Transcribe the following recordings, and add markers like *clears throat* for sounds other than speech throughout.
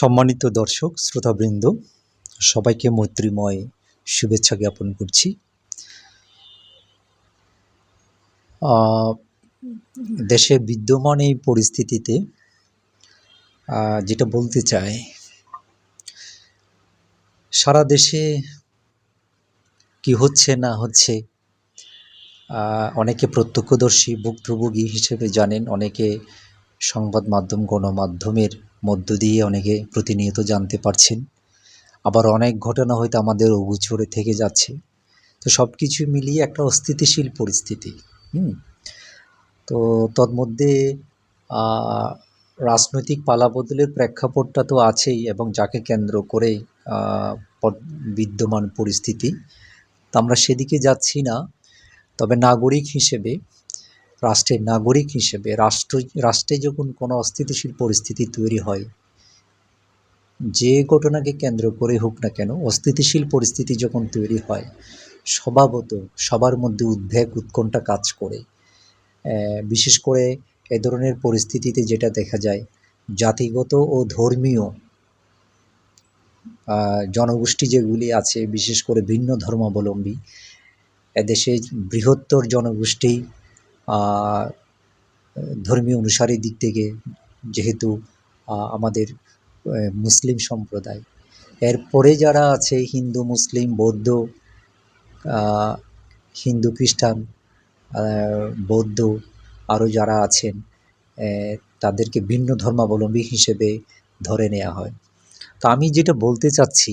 সম্মানিত দর্শক, শ্রোতাবৃন্দ, সবাইকে মৈত্রীময় শুভেচ্ছা জ্ঞাপন করছি। দেশে বিদ্যমান এই পরিস্থিতিতে যেটা বলতে চাই, সারা দেশে কি হচ্ছে না হচ্ছে অনেকে প্রত্যক্ষদর্শী, ভুক্তভোগী হিসেবে জানেন, অনেকে সংবাদ মাধ্যম, গণমাধ্যমের মধ্য দিয়ে অনেকে প্রতিনিয়ত জানতে পারছেন। আবার অনেক ঘটনা হয়তো আমাদের অগোচরে থেকে যাচ্ছে। তো সব কিছু মিলিয়ে একটা অস্থিতিশীল পরিস্থিতি, হুম? তো তন্মধ্যে রাজনৈতিক পালাবদলের প্রেক্ষাপটটা তো আছেই এবং যাকে কেন্দ্র করে বিদ্যমান পরিস্থিতি, তা আমরা সেদিকে যাচ্ছি না। তবে নাগরিক হিসেবে রাষ্ট্রের নাগরিক হিসেবে রাষ্ট্র, রাষ্ট্রে যখন কোনো অস্থিতিশীল পরিস্থিতি তৈরি হয়, যে ঘটনাকে কেন্দ্র করে হোক না কেন, অস্থিতিশীল পরিস্থিতি যখন তৈরি হয়, স্বভাবত সবার মধ্যে উদ্বেগ, উৎকণ্ঠা কাজ করে। বিশেষ করে এ ধরনের পরিস্থিতিতে যেটা দেখা যায়, জাতিগত ও ধর্মীয় জনগোষ্ঠী যেগুলি আছে, বিশেষ করে ভিন্ন ধর্মাবলম্বী, এদেশে বৃহত্তর জনগোষ্ঠী ধর্মীয় অনুসারী দিক থেকে যেহেতু আমাদের মুসলিম সম্প্রদায়। এরপরে যারা আছে, হিন্দু, মুসলিম, বৌদ্ধ হিন্দু, খ্রিস্টান বৌদ্ধ আরও যারা আছেন তাদেরকে ভিন্ন ধর্মাবলম্বী হিসেবে ধরে নেওয়া হয়। তো আমি যেটা বলতে চাচ্ছি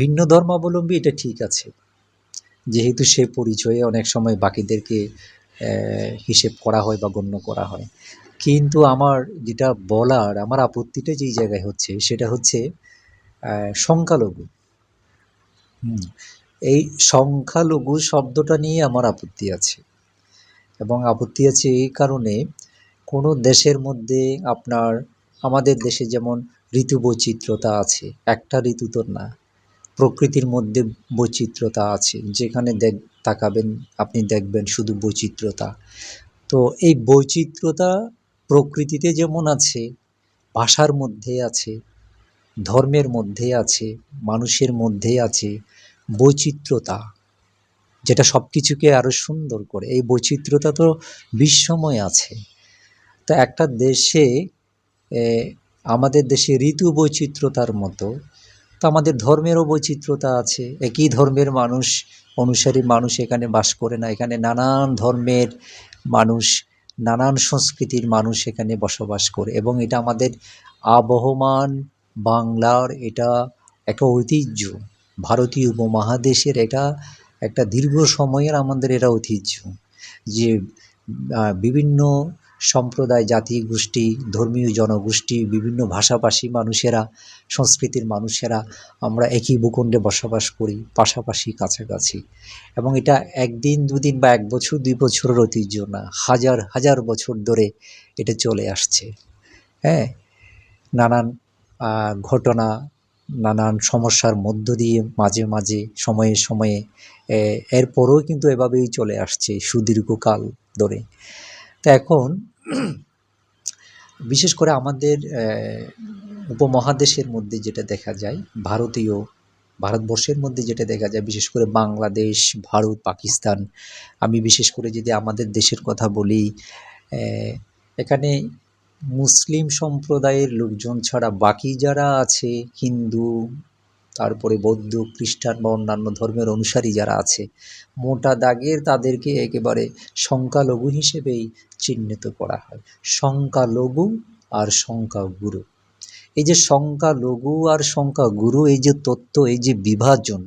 ভিন্ন ধর্মাবলম্বী এটা ঠিক আছে। যেহেতু সে পরিচয়ে অনেক সময় বাকিদেরকে হিসেব করা হয় বা গণ্য করা হয়। কিন্তু আমার যেটা বলার, আমার আপত্তিটা যেই জায়গায় হচ্ছে, সেটা হচ্ছে সংখ্যালঘু। এই সংখ্যালঘু শব্দটা নিয়ে আমার আপত্তি আছে। এবং আপত্তি আছে এই কারণে কোনো দেশের মধ্যে আপনার, আমাদের দেশে যেমন ঋতু বৈচিত্র্যতা আছে, একটা ঋতু তো না। প্রকৃতির মধ্যে বৈচিত্র্যতা আছে, যেখানে দেখ, তাকাবেন, আপনি দেখবেন শুধু বৈচিত্র্যতা। তো এই বৈচিত্র্যতা প্রকৃতিতে যেমন আছে, ভাষার মধ্যে আছে, ধর্মের মধ্যে আছে, মানুষের মধ্যে আছে, বৈচিত্র্যতা, যেটা সব কিছুকে আরও সুন্দর করে, এই বৈচিত্র্যতা তো বিশ্বময় আছে। তো একটা দেশে আমাদের দেশে ঋতু বৈচিত্র্যতার মতো তো আমাদের ধর্মেরও বৈচিত্র্যতা আছে। একই ধর্মের মানুষ, অনুসারী মানুষ এখানে বাস করে না। এখানে নানান ধর্মের মানুষ, নানান সংস্কৃতির মানুষ এখানে বসবাস করে এবং এটা আমাদের আবহমান বাংলার এটা একটা ঐতিহ্য। ভারতীয় উপমহাদেশের এটা একটা দীর্ঘ সময়ের আমাদের এটা ঐতিহ্য যে বিভিন্ন সম্প্রদায়, জাতি, গোষ্ঠী, ধর্মীয় জনগোষ্ঠী, বিভিন্ন ভাষাভাষী মানুষেরা, সংস্কৃতির মানুষেরা আমরা একই ভূখণ্ডে বসবাস করি, পাশাপাশি কাছাকাছি। এবং এটা একদিন, দুদিন বা এক বছর, দুই বছরের ঐতিহ্য না, হাজার হাজার বছর ধরে এটা চলে আসছে। হ্যাঁ? নানান ঘটনা, নানান সমস্যার মধ্য দিয়ে মাঝে মাঝে, সময়ে সময়ে এরপরেও কিন্তু এভাবেই চলে আসছে সুদীর্ঘকাল ধরে। তো এখন *clears throat* বিশেষ করে আমাদের উপমহাদেশের মধ্যে যেটা দেখা যায়, ভারতীয়, ভারতবর্ষের মধ্যে যেটা দেখা যায়, বিশেষ করে বাংলাদেশ, ভারত, পাকিস্তান, আমি বিশেষ করে যদি আমাদের দেশের কথা বলি এখানে মুসলিম সম্প্রদায়ের লোকজন ছাড়া বাকি যারা আছে, হিন্দু তারপরে বৌদ্ধ, খ্রিস্টান বা অন্যান্য ধর্মের অনুসারী যারা আছে, মোটা দাগের তাদেরকে একেবারে সংখ্যালঘু হিসেবেই চিহ্নিত করা হয়। সংখ্যালঘু আর সংখ্যাগুরু। এই যে সংখ্যালঘু আর সংখ্যাগুরু, এই যে তত্ত্ব, এই যে বিভাজন,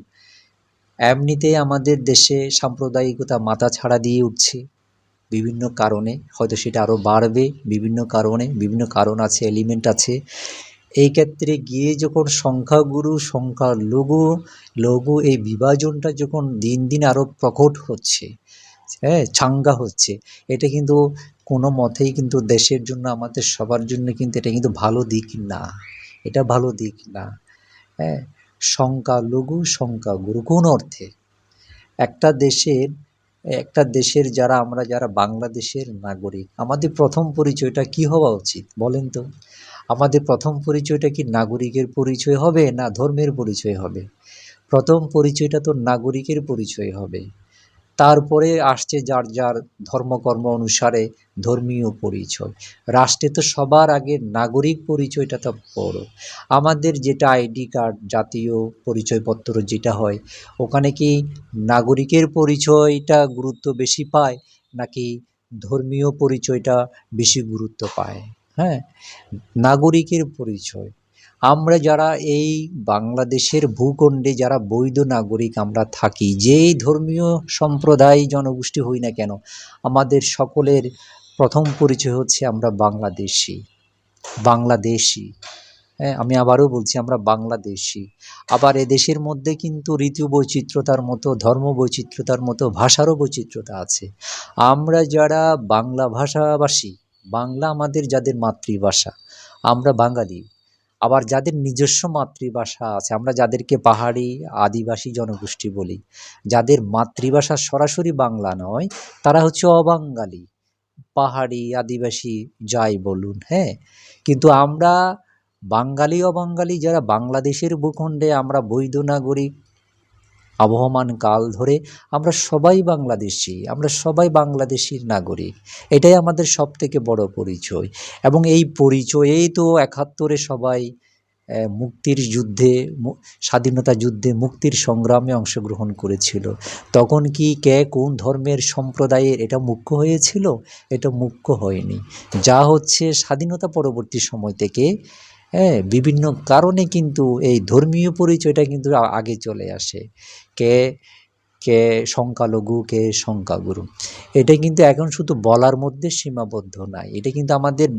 এমনিতেই আমাদের দেশে সাম্প্রদায়িকতা মাথা ছাড়া দিয়ে উঠছে। বিভিন্ন কারণে, হয়তো সেটা আরও বাড়বে, বিভিন্ন কারণে, বিভিন্ন কারণ আছে এলিমেন্ট আছে। এই ক্ষেত্রে গিয়ে যখন সংখ্যাগুরু, সংখ্যালঘু, লঘু লঘু এই বিভাজনটা যখন দিন দিন আরও প্রকট হচ্ছে হ্যাঁ ছাঙ্গা হচ্ছে, এটা কিন্তু কোনো মতেই কিন্তু দেশের জন্য, আমাদের সবার জন্য কিন্তু এটা কিন্তু ভালো দিক না, এটা ভালো দিক না হ্যাঁ সংখ্যালঘু, সংখ্যাগুরু কোন অর্থে? একটা দেশের একটা দেশের যারা, আমরা যারা বাংলাদেশের নাগরিক, আমাদের প্রথম পরিচয়টা কি হওয়া উচিত বলেন তো? আমাদের প্রথম পরিচয়টা কি নাগরিকের পরিচয় হবে না ধর্মের পরিচয় হবে? প্রথম পরিচয়টা তো নাগরিকের পরিচয় হবে। তারপরে আসছে যার যার ধর্মকর্ম অনুসারে ধর্মীয় পরিচয়। রাষ্ট্রে তো সবার আগে নাগরিক পরিচয়টা তো বড়। আমাদের যেটা আইডি কার্ড, জাতীয় পরিচয়পত্র যেটা হয়, ওখানে কি নাগরিকের পরিচয়টা গুরুত্ব বেশি পায় নাকি ধর্মীয় পরিচয়টা বেশি গুরুত্ব পায়? হ্যাঁ? নাগরিকের পরিচয়। আমরা যারা এই বাংলাদেশের ভূখণ্ডে যারা বৈধ নাগরিক আমরা থাকি, যেই ধর্মীয় সম্প্রদায় জনগোষ্ঠী হই না কেন, আমাদের সকলের প্রথম পরিচয় হচ্ছে আমরা বাংলাদেশি। বাংলাদেশি। হ্যাঁ আমি আবারও বলছি আমরা বাংলাদেশি। আবার এদেশের মধ্যে কিন্তু ঋতু বৈচিত্র্যতার মতো, ধর্ম বৈচিত্র্যতার মতো, ভাষারও বৈচিত্র্যতা আছে। আমরা যারা বাংলা ভাষাভাষী বাংলা আমাদের যাদের মাতৃভাষা, আমরা বাঙালি। আবার যাদের নিজস্ব মাতৃভাষা আছে, আমরা যাদেরকে পাহাড়ি, আদিবাসী জনগোষ্ঠী বলি, যাদের মাতৃভাষা সরাসরি বাংলা নয়, তারা হচ্ছে অবাঙালি। পাহাড়ি, আদিবাসী, যাই বলুন হ্যাঁ? কিন্তু আমরা বাঙালি, অবাঙালি, যারা বাংলাদেশের ভূখণ্ডে আমরা বৈধ নাগরিক আবহমান কাল ধরে আমরা সবাই বাংলাদেশি, আমরা সবাই বাংলাদেশির নাগরিক। এটাই আমাদের সব থেকে বড় পরিচয়। এবং এই পরিচয়েই তো একাত্তরে সবাই মুক্তির যুদ্ধে স্বাধীনতা যুদ্ধে মুক্তির সংগ্রামে অংশগ্রহণ করেছিল। তখন কি কে কোন ধর্মের সম্প্রদায়ের এটা মুখ্য হয়েছিল? এটা মুখ্য হয়নি। যা হচ্ছে স্বাধীনতা পরবর্তী সময় থেকে হ্যাঁ বিভিন্ন কারণে কিন্তু এই ধর্মীয় পরিচয়টা কিন্তু আগে চলে আসে। কে কে সংখ্যালঘু, কে সংখ্যাগুরু। এটা কিন্তু এখন শুধু বলার মধ্যে সীমাবদ্ধ নাই। এটা কিন্তু আমাদের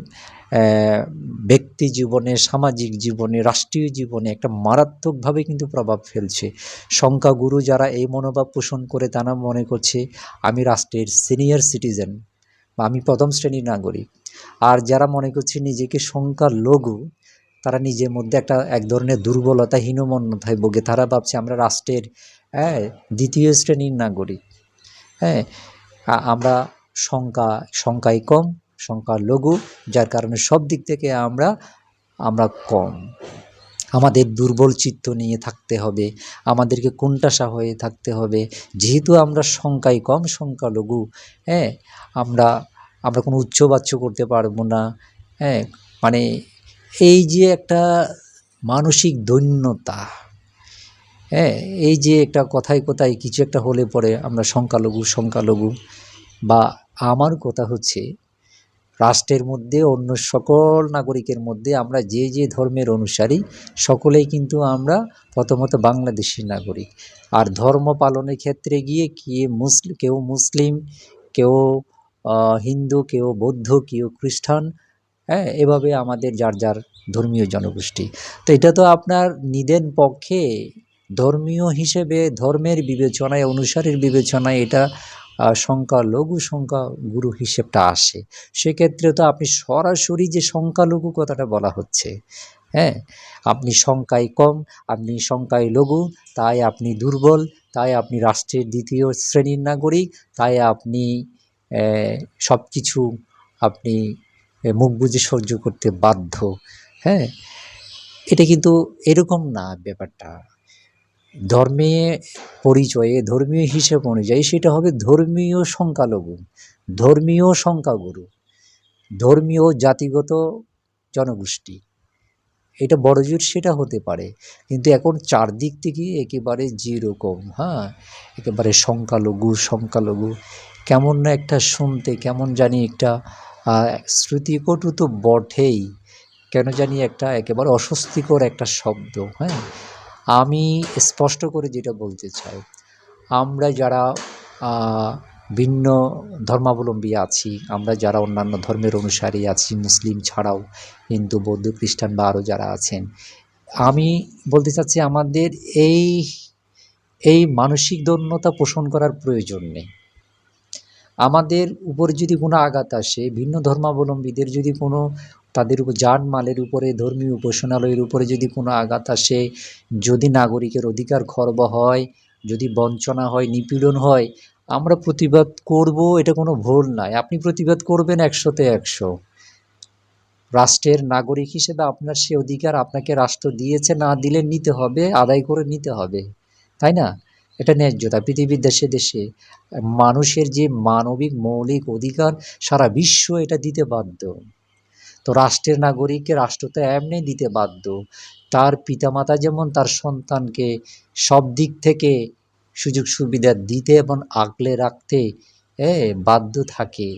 ব্যক্তি জীবনে, সামাজিক জীবনে, রাষ্ট্রীয় জীবনে একটা মারাত্মকভাবে কিন্তু প্রভাব ফেলছে। সংখ্যাগুরু যারা এই মনোভাব পোষণ করে তারা মনে করছে, আমি রাষ্ট্রের সিনিয়র সিটিজেন বা আমি প্রথম শ্রেণির নাগরিক। আর যারা মনে করছে নিজেকে সংখ্যালঘু তারা নিজের মধ্যে একটা এক ধরনের দুর্বলতা হীনমন্যতায় ভোগে। তারা ভাবছে, আমরা রাষ্ট্রের হ্যাঁ দ্বিতীয় শ্রেণির নাগরিক। হ্যাঁ আমরা সংখ্যা সংখ্যায় কম সংখ্যা লঘু, যার কারণে সব দিক থেকে আমরা আমরা কম। আমাদের দুর্বল চিত্ত নিয়ে থাকতে হবে, আমাদেরকে কোনটাসা হয়ে থাকতে হবে। যেহেতু আমরা সংখ্যায় কম সংখ্যালঘু হ্যাঁ আমরা আমরা কোনো উচ্চবাচ্য করতে পারব না হ্যাঁ মানে এই যে একটা মানসিক দৈন্যতা হ্যাঁ এই যে একটা কথায় কথায় কিছু একটা হলে পরে আমরা সংখ্যালঘু সংখ্যালঘু বা আমার কথা হচ্ছে রাষ্ট্রের মধ্যে, অন্য সকল নাগরিকের মধ্যে আমরা যে যে ধর্মের অনুসারী, সকলেই কিন্তু আমরা প্রথমত বাংলাদেশি নাগরিক। আর ধর্ম পালনের ক্ষেত্রে গিয়ে কে মুসলিম কেউ মুসলিম, কেউ হিন্দু, কেউ বৌদ্ধ, কেউ খ্রিস্টান হ্যাঁ এভাবে আমাদের যার যার ধর্মীয় জনগোষ্ঠী। তো এটা তো আপনার নিদেন পক্ষে ধর্মীয় হিসেবে ধর্মের বিবেচনায়, অনুসারীর বিবেচনায় এটা সংখ্যালঘু সংখ্যাগুরু হিসেবটা আসে। সেক্ষেত্রে তো আপনি সরাসরি যে সংখ্যালঘু কথাটা বলা হচ্ছে হ্যাঁ আপনি সংখ্যায় কম, আপনি সংখ্যায় লঘু, তাই আপনি দুর্বল, তাই আপনি রাষ্ট্রের দ্বিতীয় শ্রেণির নাগরিক, তাই আপনি সব কিছু আপনি মুখ বুজে সহ্য করতে বাধ্য হ্যাঁ? এটা কিন্তু এরকম না ব্যাপারটা। ধর্মে পরিচয়ে, ধর্মীয় হিসেব অনুযায়ী সেটা হবে ধর্মীয় সংখ্যালঘু, ধর্মীয় সংখ্যাগুরু, ধর্মীয় জাতিগত জনগোষ্ঠী। এটা বড় জোর সেটা হতে পারে, কিন্তু এখন চারদিক থেকে একেবারে যেরকম হ্যাঁ? একেবারে সংখ্যালঘু সংখ্যালঘু, কেমন না একটা শুনতে, কেমন জানি একটা শ্রুতিকটু তো বটেই। কেন জানি একটা একেবারে অস্বস্তিকর একটা শব্দ হ্যাঁ? আমি স্পষ্ট করে যেটা বলতে চাই, আমরা যারা ভিন্ন ধর্মাবলম্বী আছি, আমরা যারা অন্যান্য ধর্মের অনুসারী আছি, মুসলিম ছাড়াও, হিন্দু, বৌদ্ধ, খ্রিস্টান বা আরও যারা আছেন, আমি বলতে চাচ্ছি আমাদের এই এই মানসিক দৈন্যতা পোষণ করার প্রয়োজন নেই। আমাদের উপর যদি কোনো আঘাত আসে, ভিন্ন ধর্মাবলম্বীদের যদি কোনো তাদের উপর জানমালের উপরে, ধর্মীয় উপাসনালয়ের উপরে যদি কোনো আঘাত আসে, যদি নাগরিকের অধিকার খর্ব হয়, যদি বঞ্চনা হয়, নিপীড়ন হয়, আমরা প্রতিবাদ করব, এটা কোনো ভুল নয়। আপনি প্রতিবাদ করবেন একশোতে একশো। রাষ্ট্রের নাগরিক হিসেবে আপনার সে অধিকার আপনাকে রাষ্ট্র দিয়েছে, না দিলে নিতে হবে, আদায় করে নিতে হবে। তাই না? এটা ন্যায্যতা পৃথিবীর দেশে দেশে মানুষের যে মানবিক, মৌলিক অধিকার সারা বিশ্ব এটা দিতে বাধ্য। তো রাষ্ট্রের নাগরিককে রাষ্ট্র তো এমনি দিতে বাধ্য। তার পিতামাতা যেমন তার সন্তানকে সব দিক থেকে সুযোগ সুবিধা দিতে এবং আগলে রাখতে বাধ্য থাকে।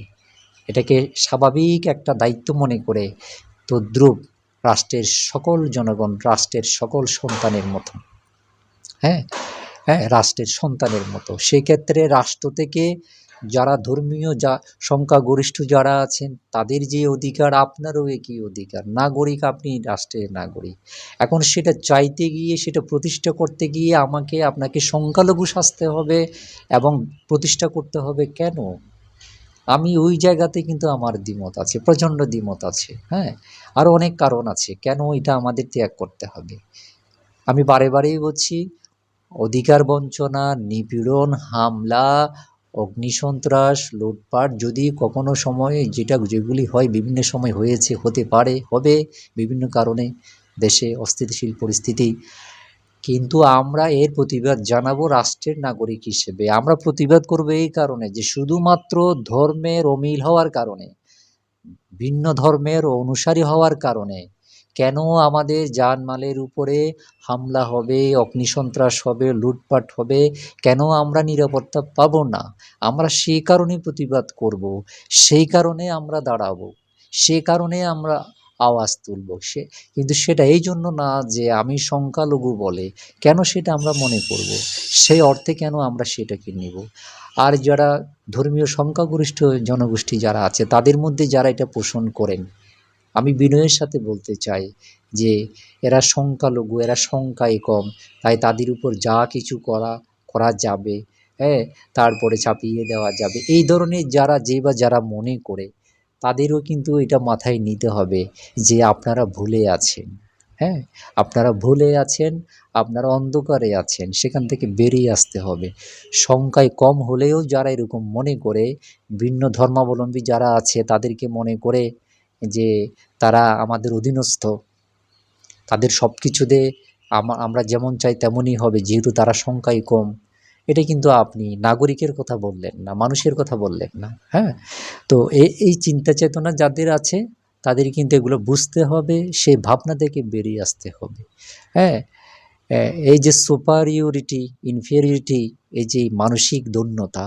এটাকে স্বাভাবিক একটা দায়িত্ব মনে করে তদ্রূপ রাষ্ট্রের সকল জনগণ, রাষ্ট্রের সকল সন্তানের মতো। হ্যাঁ? হ্যাঁ রাষ্ট্রের সন্তানের মতো। সেক্ষেত্রে রাষ্ট্র থেকে যারা ধর্মীয় যা সংখ্যাগরিষ্ঠ যারা আছেন, তাদের যে অধিকার, আপনারও একই অধিকার। নাগরিক আপনি রাষ্ট্রের নাগরিক। এখন সেটা চাইতে গিয়ে, সেটা প্রতিষ্ঠা করতে গিয়ে আমাকে, আপনাকে সংখ্যালঘু সাজতে হবে এবং প্রতিষ্ঠা করতে হবে কেন? আমি ওই জায়গাতে কিন্তু আমার দ্বিমত আছে, প্রচণ্ড দ্বিমত আছে হ্যাঁ? আরও অনেক কারণ আছে, কেন এটা আমাদের ত্যাগ করতে হবে? আমি বারে বারেই বলছি অধিকার বঞ্চনা, নিপীড়ন, হামলা, অগ্নিসন্ত্রাস, লুটপাট যদি কখনো সময়ে যেটা যেগুলি হয় বিভিন্ন সময় হয়েছে, হতে পারে, হবে বিভিন্ন কারণে দেশে অস্থিতিশীল পরিস্থিতি। কিন্তু আমরা এর প্রতিবাদ জানাব রাষ্ট্রের নাগরিক হিসেবে। আমরা প্রতিবাদ করব এই কারণে যে শুধুমাত্র ধর্মের অমিল হওয়ার কারণে, ভিন্ন ধর্মের অনুসারী হওয়ার কারণে কেন আমাদের জানমালের উপরে হামলা হবে, অগ্নিসন্ত্রাস হবে, লুটপাট হবে? কেন আমরা নিরাপত্তা পাবো না? আমরা সেই কারণে প্রতিবাদ করব, সেই কারণে আমরা দাঁড়াবো, সে কারণে আমরা আওয়াজ তুলব। সে, কিন্তু সেটা এই জন্য না যে আমি সংখ্যালঘু বলে, কেন সেটা আমরা মনে করব? সেই অর্থে কেন আমরা সেটাকে নেব? আর যারা ধর্মীয় সংখ্যাগরিষ্ঠ জনগোষ্ঠী যারা আছে, তাদের মধ্যে যারা এটা পোষণ করেন আমি বিনয়ের সাথে বলতে চাই যে, এরা সংখ্যালঘু, এরা সংখ্যায় কম, তাই তাদের উপর যা কিছু করা করা যাবে হ্যাঁ? তারপরে চাপিয়ে দেওয়া যাবে। এই ধরনের যারা যে বা যারা মনে করে, তাদেরও কিন্তু এটা মাথায় নিতে হবে যে আপনারা ভুলে আছেন হ্যাঁ? আপনারা ভুলে আছেন, আপনারা অন্ধকারে আছেন, সেখান থেকে বেরিয়ে আসতে হবে। সংখ্যায় কম হলেও যারা এরকম মনে করে, ভিন্ন ধর্মাবলম্বী যারা আছে, তাদেরকে মনে করে যে তারা আমাদের অধীনস্থ। তাদের সব কিছুতে আমরা যেমন চাই তেমনই হবে, যেহেতু তারা সংখ্যায় কম। এটা কিন্তু আপনি নাগরিকের কথা বললেন না, মানুষের কথা বললেন না হ্যাঁ? তো এই চিন্তা চেতনা যাদের আছে, তাদের কিন্তু এগুলো বুঝতে হবে, সেই ভাবনা থেকে বেরিয়ে আসতে হবে হ্যাঁ? এই যে সুপারিওরিটি ইনফিরিয়রিটি এই যে মানসিক দৈন্যতা,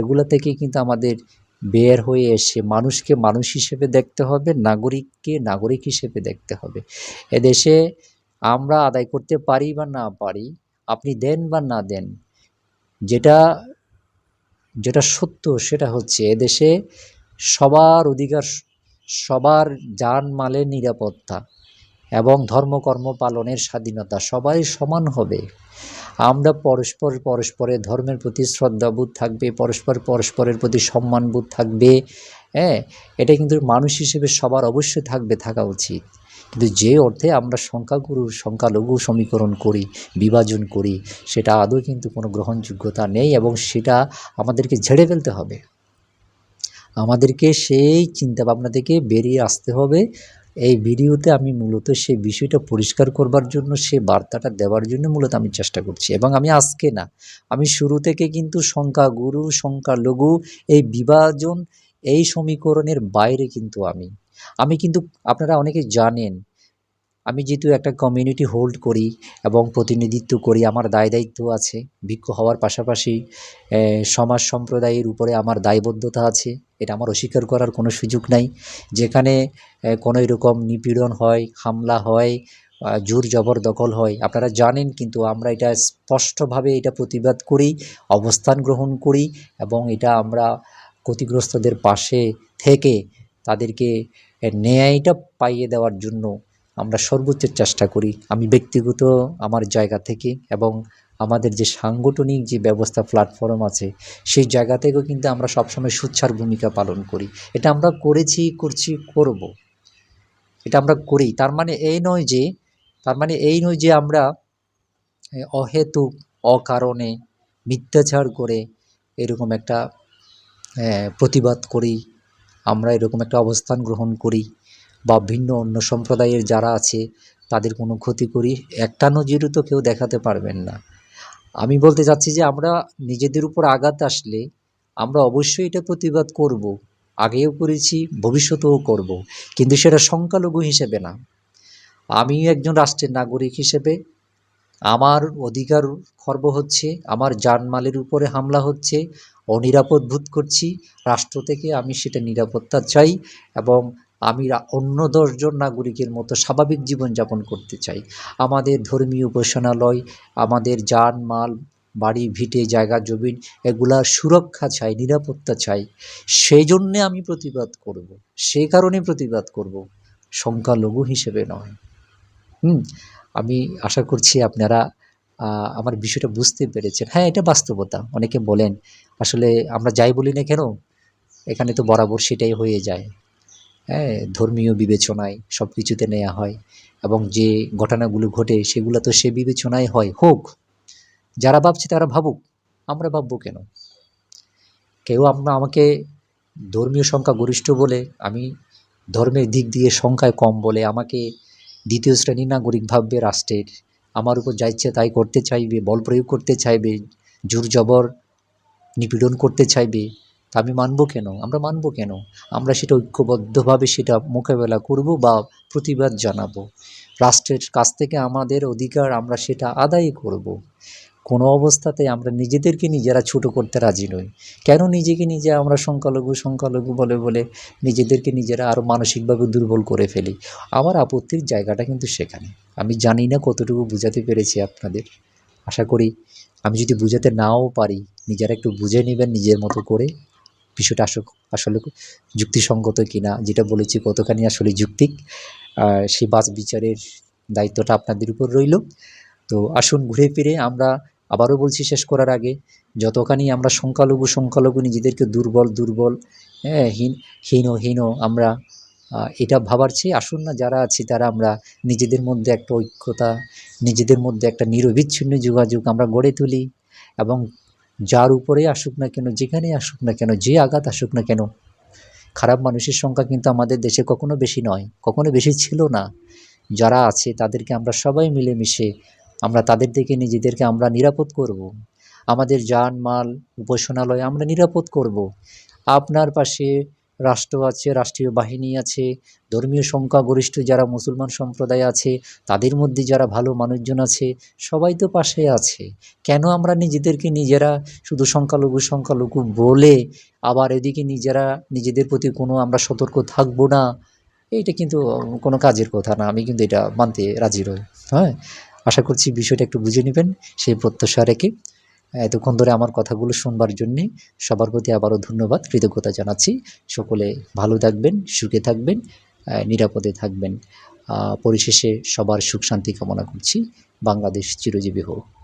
এগুলো থেকে কিন্তু আমাদের বের হয়ে এসে মানুষকে মানুষ হিসেবে দেখতে হবে, নাগরিককে নাগরিক হিসেবে দেখতে হবে। এদেশে আমরা আদায় করতে পারি বা না পারি, আপনি দেন বা না দেন, যেটা যেটা সত্য সেটা হচ্ছে এদেশে সবার অধিকার, সবার যান মালের নিরাপত্তা এবং ধর্মকর্ম পালনের স্বাধীনতা সবাই সমান হবে। আমরা পরস্পর পরস্পরের ধর্মের প্রতি শ্রদ্ধাবোধ থাকবে, পরস্পর পরস্পরের প্রতি সম্মানবোধ থাকবে হ্যাঁ? এটা কিন্তু মানুষ হিসেবে সবার অবশ্যই থাকবে, থাকা উচিত। কিন্তু যে অর্থে আমরা সংখ্যাগুরু, সংখ্যালঘু সমীকরণ করি, বিভাজন করি, সেটা আদৌ কিন্তু কোনো গ্রহণযোগ্যতা নেই এবং সেটা আমাদেরকে ঝেড়ে ফেলতে হবে। আমাদেরকে সেই চিন্তাভাবনা থেকে বেরিয়ে আসতে হবে এই ভিডিওতে আমি মূলত সেই বিষয়টা পরিষ্কার করবার জন্য সে বার্তাটা দেওয়ার জন্য মূলত আমি চেষ্টা করছি। এবং আমি আজকে না, আমি শুরু থেকে কিন্তু সংখ্যাগুরু সংখ্যালঘু এই বিভাজন, এই সমীকরণের বাইরে কিন্তু আমি। আমি কিন্তু, আপনারা অনেকে জানেন, আমি যেহেতু একটা কমিউনিটি হোল্ড করি এবং প্রতিনিধিত্ব করি, আমার দায় দায়িত্ব আছে, ভিক্ষ হওয়ার পাশাপাশি সমাজ সম্প্রদায়ের উপরে আমার দায়বদ্ধতা আছে। এটা আমার অস্বীকার করার কোনো সুযোগ নাই। যেখানে কোনো এরকম নিপীড়ন হয়, হামলা হয় জোর জবরদখল হয়, আপনারা জানেন কিন্তু আমরা এটা স্পষ্টভাবে এটা প্রতিবাদ করি, অবস্থান গ্রহণ করি এবং এটা আমরা ক্ষতিগ্রস্তদের পাশে থেকে তাদেরকে ন্যায়টা পাইয়ে দেওয়ার জন্য আমরা সর্বোচ্চ চেষ্টা করি। আমি ব্যক্তিগত আমার জায়গা থেকে এবং আমাদের যে সাংগঠনিক যে ব্যবস্থা প্ল্যাটফর্ম আছে, সেই জায়গা থেকেও কিন্তু আমরা সবসময় সুচ্ছার ভূমিকা পালন করি। এটা আমরা করেছি, করছি, করব। এটা আমরা করি। তার মানে এই নয় যে, তার মানে এই নয় যে আমরা অহেতুক, অকারণে মিথ্যাচার করে এরকম একটা প্রতিবাদ করি, আমরা এরকম একটা অবস্থান গ্রহণ করি, বা ভিন্ন অন্য সম্প্রদায়ের যারা আছে, তাদের কোনো ক্ষতি করি, একটা নজিরও তো কেউ দেখাতে পারবেন না। আমি বলতে চাচ্ছি যে আমরা নিজেদের উপর আঘাত আসলে আমরা অবশ্যই এটা প্রতিবাদ করব। আগেও করেছি, ভবিষ্যতেও করব। কিন্তু সেটা সংখ্যালঘু হিসেবে না। আমি একজন রাষ্ট্রের নাগরিক হিসেবে আমার অধিকার খর্ব হচ্ছে, আমার জানমালের উপরে হামলা হচ্ছে, অনিরাপদ বোধ করছি, রাষ্ট্র থেকে আমি সেটা নিরাপত্তা চাই এবং আমি অন্য দশজন নাগরিকের মতো স্বাভাবিক জীবনযাপন করতে চাই। আমাদের ধর্মীয় উপাসনালয়, আমাদের যান মাল, বাড়ি, ভিটে, জায়গা, জমিন এগুলার সুরক্ষা চাই, নিরাপত্তা চাই। সেই জন্যে আমি প্রতিবাদ করব সেই কারণে প্রতিবাদ করব, সংখ্যালঘু হিসেবে নয়। হুম, আমি আশা করছি আপনারা আমার বিষয়টা বুঝতে পেরেছেন। হ্যাঁ এটা বাস্তবতা। অনেকে বলেন, আসলে আমরা যাই বলি না কেন, এখানে তো বরাবর সেটাই হয়ে যায়। হ্যাঁ ধর্মীয় বিবেচনায় সব কিছুতে নেওয়া হয় এবং যে ঘটনাগুলো ঘটে সেগুলো তো সে বিবেচনায় হয়, হোক। যারা ভাবছে তারা ভাবুক, আমরা ভাববো কেন? কেউ আমরা, আমাকে ধর্মীয় সংখ্যা গরিষ্ঠ বলে, আমি ধর্মের দিক দিয়ে সংখ্যায় কম বলে, আমাকে দ্বিতীয় শ্রেণি নাগরিক ভাববে রাষ্ট্রের, আমার উপর যা ইচ্ছে তাই করতে চাইবে, বল প্রয়োগ করতে চাইবে, জোর জবর নিপীড়ন করতে চাইবে তা আমি মানবো কেন? আমরা মানবো কেন? আমরা সেটা ঐক্যবদ্ধভাবে সেটা মোকাবেলা করব বা প্রতিবাদ জানাব। রাষ্ট্রের কাছ থেকে আমাদের অধিকার আমরা সেটা আদায় করব। কোনো অবস্থাতে আমরা নিজেদেরকে নিজেরা ছোট করতে রাজি নই। কেন নিজেকে নিজে আমরা সংখ্যালঘু সংখ্যালঘু বলে বলে নিজেদেরকে নিজেরা আরও মানসিকভাবে দুর্বল করে ফেলি? আমার আপত্তির জায়গাটা কিন্তু সেখানে। আমি জানি না কতটুকু বুঝাতে পেরেছি আপনাদের। আশা করি আমি যদি বুঝাতে নাও পারি, নিজেরা একটু বুঝে নেবেন নিজের মতো করে। বিষয়টা আসলে আসলে যুক্তিসঙ্গত কিনা, যেটা বলেছি কতখানি আসলে যুক্তিক সেই বাস বিচারের দায়িত্বটা আপনাদের উপর রইল। তো আসুন ঘুরে ফিরে আমরা আবারও বলছি শেষ করার আগে, যতখানি আমরা সংখ্যালঘু সংখ্যালঘু নিজেদেরকে দুর্বল দুর্বল হ্যাঁ হীন হীন আমরা এটা ভাবার চেয়ে আসুন না যারা আছি তারা আমরা নিজেদের মধ্যে একটা ঐক্যতা, নিজেদের মধ্যে একটা নিরবিচ্ছিন্ন যোগাযোগ আমরা গড়ে তুলি এবং যার উপরেই আসুক না কেন যেখানে আসুক না কেন, যে আঘাত আসুক না কেন, খারাপ মানুষের সংখ্যা কিন্তু আমাদের দেশে কখনো বেশি নয়, কখনো বেশি ছিল না যারা আছে তাদেরকে আমরা সবাই মিলেমিশে আমরা তাদের থেকে নিজেদেরকে আমরা নিরাপদ করব। আমাদের যান মাল উপাসনালয় আমরা নিরাপদ করব। আপনার পাশে রাষ্ট্র আছে, রাষ্ট্রীয় বাহিনী আছে, ধর্মীয় সংখ্যাগরিষ্ঠ যারা মুসলমান সম্প্রদায় আছে, তাদের মধ্যে যারা ভালো মানুষজন আছে, সবাই তো পাশে আছে। কেন আমরা নিজেদেরকে নিজেরা শুধু সংখ্যালঘু সংখ্যালঘু বলে আবার এদিকে নিজেরা নিজেদের প্রতি কোনো আমরা সতর্ক থাকব না? এইটা কিন্তু কোনো কাজের কথা না, আমি কিন্তু এটা মানতে রাজি রই হ্যাঁ? আশা করছি বিষয়টা একটু বুঝে নেবেন, সেই প্রত্যাশা রেখে এতক্ষণ ধরে আমার কথাগুলো শুনবার জন্যে সবার প্রতি আবারও ধন্যবাদ, কৃতজ্ঞতা জানাচ্ছি। সকলে ভালো থাকবেন, সুখে থাকবেন নিরাপদে থাকবেন। পরিশেষে সবার সুখ শান্তি কামনা করছি। বাংলাদেশ চিরজীবী হোক।